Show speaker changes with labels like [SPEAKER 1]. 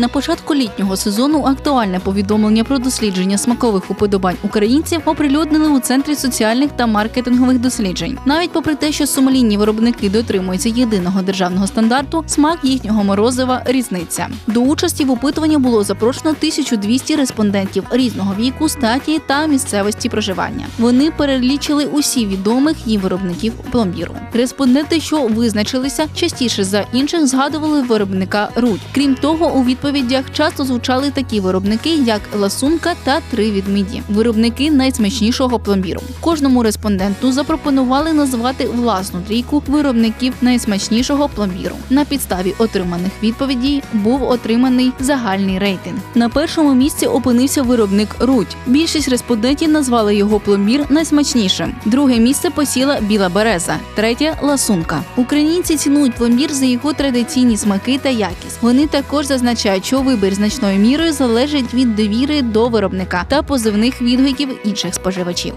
[SPEAKER 1] На початку літнього сезону актуальне повідомлення про дослідження смакових уподобань українців оприлюднили у центрі соціальних та маркетингових досліджень. Навіть попри те, що сумлінні виробники дотримуються єдиного державного стандарту, смак їхнього морозива різниця. До участі в опитуванні було запрошено 1200 респондентів різного віку, статі та місцевості проживання. Вони перелічили усі відомих їм виробників пломбіру. Респонденти, що визначилися, частіше за інших згадували виробника Рудь. Крім того, у відповідях часто звучали такі виробники, як ласунка та три відміді, виробники найсмачнішого пломбіру. Кожному респонденту запропонували назвати власну трійку виробників найсмачнішого пломбіру. На підставі отриманих відповідей був отриманий загальний рейтинг. На першому місці опинився виробник Рудь. Більшість респондентів назвали його пломбір найсмачнішим. Друге місце посіла біла береза, третє ласунка. Українці цінують пломбір за його традиційні смаки та якість. Вони також зазначають, що вибір значною мірою залежить від довіри до виробника та позивних відгуків інших споживачів.